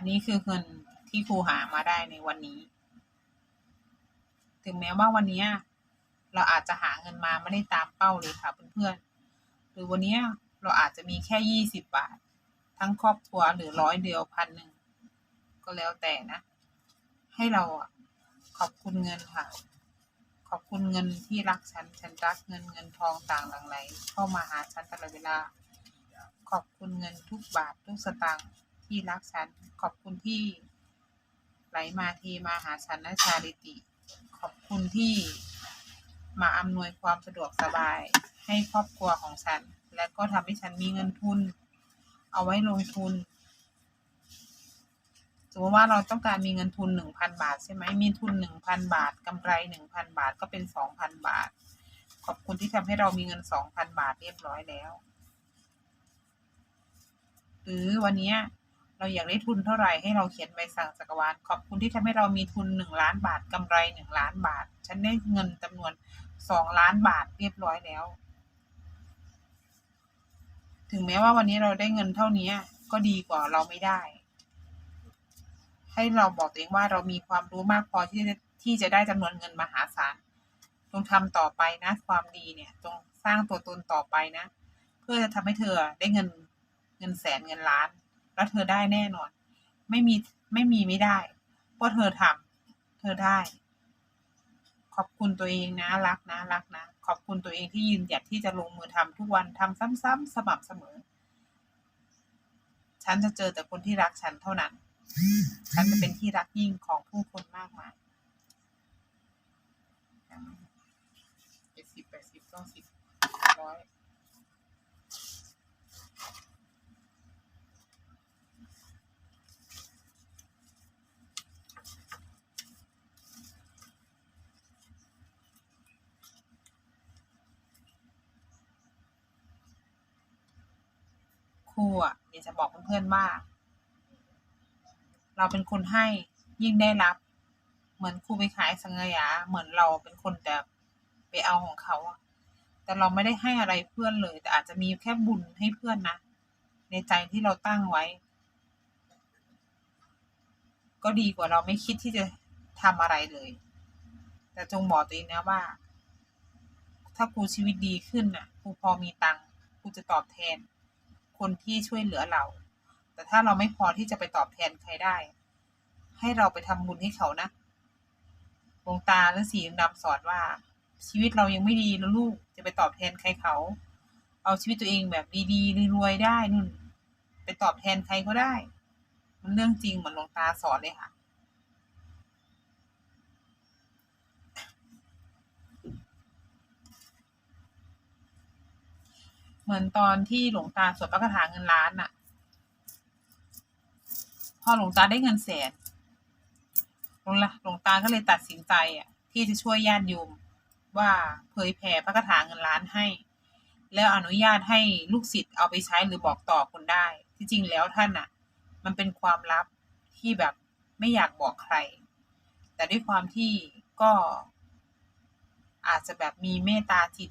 อันนี้คือเงินที่ครูหามาได้ในวันนี้ ถึงแม้ว่าวันนี้เราอาจจะหาเงินมาไม่ได้ตามเป้าเลยค่ะเพื่อนๆ หรือวันนี้เราอาจจะมีแค่ยี่สิบบาท ทั้งครอบครัวหรือร้อยเดียวพันหนึ่งก็แล้วแต่นะ ให้เราขอบคุณเงินค่ะ ขอบคุณเงินที่รักฉัน ฉันรักเงินเงินทองต่างหลั่งไหล เข้ามาหาฉันตลอดเวลา ขอบคุณเงินทุกบาททุกสตางค์ ที่รักฉัน ขอบคุณที่ ไหลมาเทมาหาฉันนะชาลิติ ขอบคุณที่มาอำนวยความสะดวกสบายให้ครอบครัวของฉัน และก็ทำให้ฉันมีเงินทุน เอาไว้ลงทุนสมมติว่าเราต้องการมีเงินทุนหนึ่งพันบาทใช่ไหมมีทุนหนึ่งพันบาทกำไรหนึ่งพันบาทก็เป็นสองพันบาท ขอบคุณที่ทำให้เรามีเงินสองพันบาทเรียบร้อยแล้ว หรือวันนี้ เราอยากได้ทุนเท่าไหร่ให้เราเขียนใบสั่งจักรวาล ขอบคุณที่ทำให้เรามีทุนหนึ่งล้านบาทกำไรหนึ่งล้านบาท ฉันได้เงินจำนวนสองล้านบาทเรียบร้อยแล้ว ถึงแม้ว่าวันนี้เราได้เงินเท่านี้ก็ดีกว่าเราไม่ได้ ให้เราบอกตัวเองว่าเรามีความรู้มากพอที่จะที่จะได้จำนวนเงินมหาศาลจงทำต่อไปนะ ความดีเนี่ยจงสร้างตัวตนต่อไปนะ เพื่อจะทำให้เธอได้เงินเงินแสนเงินล้าน แล้วเธอได้แน่นอน ไม่มีไม่มีไม่ได้เพราะเธอทำเธอได้ ขอบคุณตัวเองนะรักนะรักนะ ขอบคุณตัวเองที่ยืนหยัดที่จะลงมือทำทุกวันทำซ้ำๆสม่ำเสมอ ฉันจะเจอแต่คนที่รักฉันเท่านั้น ฉันจะเป็นที่รักยิ่งของผู้คนมากมายเจ็ดสิบแปดสิบเก้าสิบร้อย รูอะอยากจะบอกเพื่อนๆว่า เราเป็นคนให้ยิ่งได้รับ เหมือนครูไปขายสังขยา เหมือนเราเป็นคนแต่ไปเอาของเขาอะแต่เราไม่ได้ให้อะไรเพื่อนเลย แต่อาจจะมีแค่บุญให้เพื่อนนะในใจที่เราตั้งไว้ ก็ดีกว่าเราไม่คิดที่จะทำอะไรเลย แต่จงบอกตัวเองนะว่า ถ้าครูชีวิตดีขึ้นน่ะครูพอมีตังครูจะตอบแทน คนที่ช่วยเหลือเรา แต่ถ้าเราไม่พอที่จะไปตอบแทนใครได้ ให้เราไปทำบุญให้เขานะหลวงตาและสีดำสอนว่า ชีวิตเรายังไม่ดีแล้วลูกจะไปตอบแทนใครเขา เอาชีวิตตัวเองแบบดีๆรวยๆได้นุ่น ไปตอบแทนใครก็ได้ มันเรื่องจริงเหมือนหลวงตาสอนเลยค่ะ เหมือนตอนที่หลวงตาสวดพระคาถาเงินล้านน่ะพอหลวงตาได้เงินแสนหลวงละหลวงตาก็เลยตัดสินใจอะที่จะช่วยญาติโยมว่าเผยแผ่พระคาถาเงินล้านให้ แล้วอนุญาตให้ลูกศิษย์เอาไปใช้หรือบอกต่อคนได้ ที่จริงแล้วท่านอะมันเป็นความลับที่แบบไม่อยากบอกใคร แต่ด้วยความที่ก็อาจจะแบบมีเมตตาจิต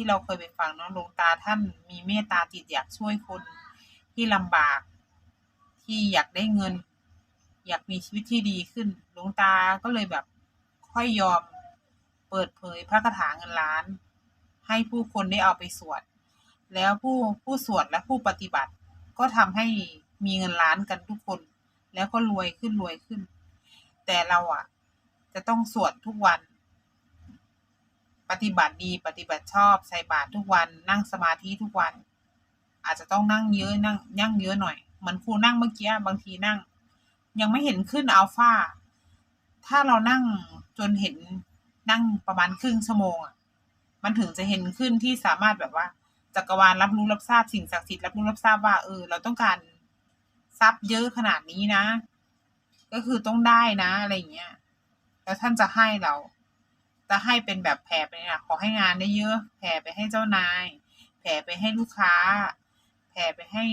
ที่เราเคยไปฟังเนาะหลวงตาท่านมีเมตตาจิตอยากช่วยคนที่ลำบาก ที่อยากได้เงิน อยากมีชีวิตที่ดีขึ้นหลวงตาก็เลยแบบค่อยยอมเปิดเผยพระคาถาเงินล้าน ให้ผู้คนได้เอาไปสวด แล้วผู้ผู้สวดและผู้ปฏิบัติ ก็ทำให้มีเงินล้านกันทุกคน แล้วก็รวยขึ้นรวยขึ้น แต่เราอะ จะต้องสวดทุกวัน ปฏิบัติดีปฏิบัติชอบใส่บาตรทุกวัน นั่งสมาธิทุกวัน อาจจะต้องนั่งเยอะนั่งนั่งเยอะหน่อยเหมือนครูนั่งเมื่อกี้บางทีนั่ง ยังไม่เห็นขึ้นอัลฟาถ้าเรานั่งจนเห็นนั่งประมาณครึ่งชั่วโมงอะมันถึงจะเห็นขึ้นที่สามารถแบบว่าจักรวาลรับรู้รับทราบสิ่งศักดิ์สิทธิ์รับรู้รับทราบว่าเออ เราต้องการทรัพย์เยอะขนาดนี้นะ ก็คือต้องได้นะอะไรเงี้ย แล้วท่านจะให้เรา จะให้เป็นแบบแผ่ไปนะขอให้งานได้เยอะ แผ่ไปให้เจ้านาย แผ่ไปให้ลูกค้า แผ่ไปให้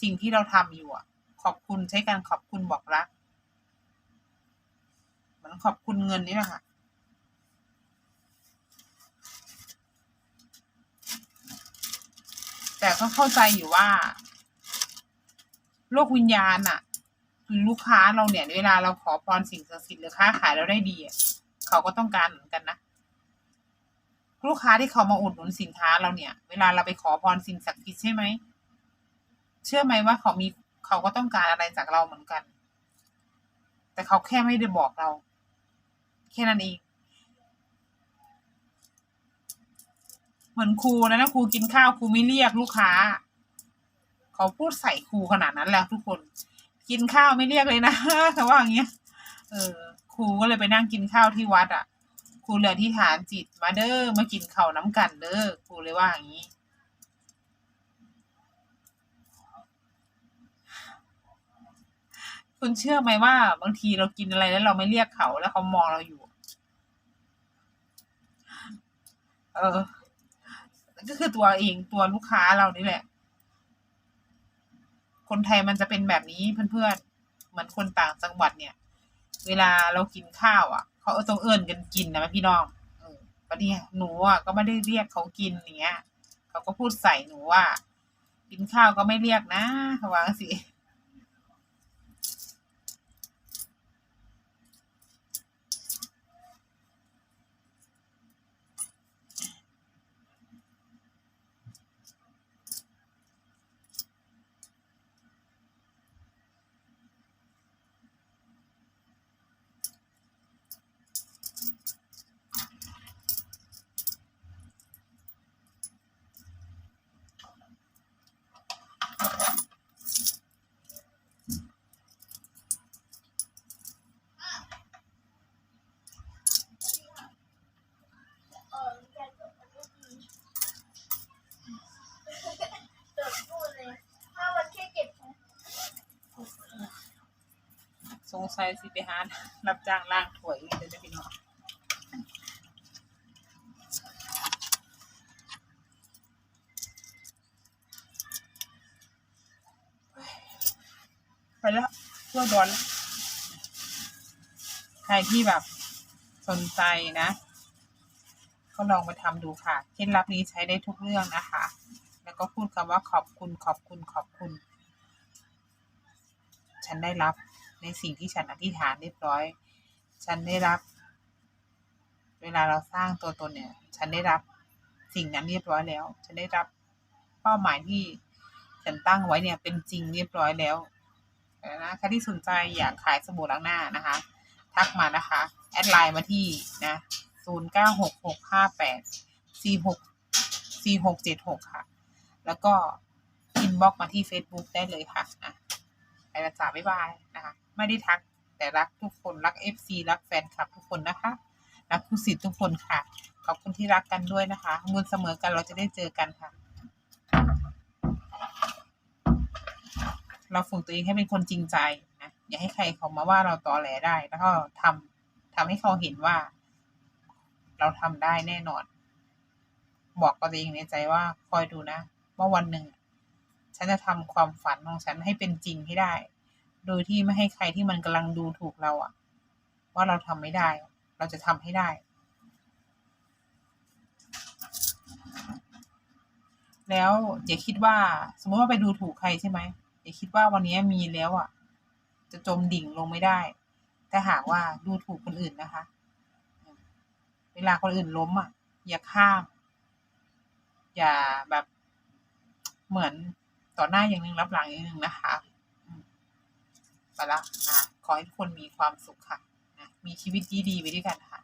สิ่งที่เราทำอยู่อะ ขอบคุณใช้การขอบคุณบอกรักเหมือนขอบคุณเงินนี่แหละค่ะแต่ก็เข้าใจอยู่ว่า โลกวิญญาณอะลูกค้าเราเนี่ย เวลาเราขอพรสิ่งศักดิ์สิทธิ์หรือค้าขายเราได้ดีอะ เขาก็ต้องการเหมือนกันนะลูกค้าที่เขามาอุดหนุนสินค้าเราเนี่ย เวลาเราไปขอพรสิ่งศักดิ์สิทธิ์ใช่ไหมเชื่อไหมว่าเขามีเขาก็ต้องการอะไรจากเราเหมือนกัน แต่เขาแค่ไม่ได้บอกเรา แค่นั้นเองเหมือนครูนะนะครูกินข้าวครูไม่เรียกลูกค้า เขาพูดใส่ครูขนาดนั้นแล้วทุกคน กินข้าวไม่เรียกเลยนะเขาว่าอย่างเงี้ยเออ รูก็เลยไปนั่งกินข้าวที่วัดอะครูเลยที่ฐานจิตมาเด้อมากินข้าวน้ำกันเด้อครูเลยว่าอย่างนี้ คุณเชื่อไหมว่า บางทีเรากินอะไรแล้วเราไม่เรียกเขาแล้วเขามองเราอยู่ เออก็คือตัวเองตัวลูกค้าเรานี่แหละ คนไทยมันจะเป็นแบบนี้เพื่อนๆ เหมือนคนต่างจังหวัดเนี่ย เวลาเรากินข้าวอะ เขาเอาต้องเอิญกันกินนะพี่น้องเออปะเนี่ยหนูอะก็ไม่ได้เรียกเขากินอย่างเงี้ย เขาก็พูดใส่หนูว่า กินข้าวก็ไม่เรียกนะเขาว่าสิ เออแกจบมันไม่ดีจบพูดเลยถ้าวันแค่เจ็ดนะ ส งสัยสิไปหารับจ้างล้างถ้วยอีกเลยนะพี่น้องไปแล้วทั่วดอนแล้วใครที่แบบสนใจนะ ก็ลองไปทำดูค่ะ เคล็ดลับนี้ใช้ได้ทุกเรื่องนะคะ แล้วก็พูดคำว่าขอบคุณขอบคุณขอบคุณ ฉันได้รับ ในสิ่งที่ฉันอธิษฐานเรียบร้อย ฉันได้รับ เวลาเราสร้างตัวตนเนี่ย ฉันได้รับสิ่งนั้นเรียบร้อยแล้ว ฉันได้รับเป้าหมายที่ฉันตั้งไว้เนี่ยเป็นจริงเรียบร้อยแล้วนะใครที่สนใจอยากขายสบู่ล้างหน้านะคะ ทักมานะคะ แอดไลน์มาที่นะศูนย์เก้าหกหกห้าแปดสี่หกสี่หกเจ็ดหกค่ะ แล้วก็อินบ็อกมาที่ Facebook ได้เลยค่ะนะไปละจ้าบ๊ายบาย นะคะ ไม่ได้ทักแต่รักทุกคนรัก FC รักแฟนคลับทุกคนนะคะ รักผู้สิทธิ์ทุกคนค่ะ ขอบคุณที่รักกันด้วยนะคะมุนเสมอกันเราจะได้เจอกันค่ะ เราฝึกตัวเองให้เป็นคนจริงใจนะอย่าให้ใครเขามาว่าเราตอแหลได้ แล้วก็ทำทำให้เขาเห็นว่า เราทำได้แน่นอน บอกกับตัวเองในใจว่าคอยดูนะว่าวันหนึ่งฉันจะทำความฝันของฉันให้เป็นจริงให้ได้ โดยที่ไม่ให้ใครที่มันกำลังดูถูกเราอะว่าเราทำไม่ได้ เราจะทำให้ได้ แล้วอย่าคิดว่า สมมติว่าไปดูถูกใครใช่ไหมอย่าคิดว่าวันนี้มีแล้วอะจะจมดิ่งลงไม่ได้แต่หากว่าดูถูกคนอื่นนะคะ เวลาคนอื่นล้มอะอย่าข้าม อย่าแบบเหมือนต่อหน้าอย่างหนึ่งรับหลังอย่างหนึ่งนะคะ ไปละนะขอให้ทุกคนมีความสุขค่ะนะมีชีวิตดีๆไปด้วยกันค่ะ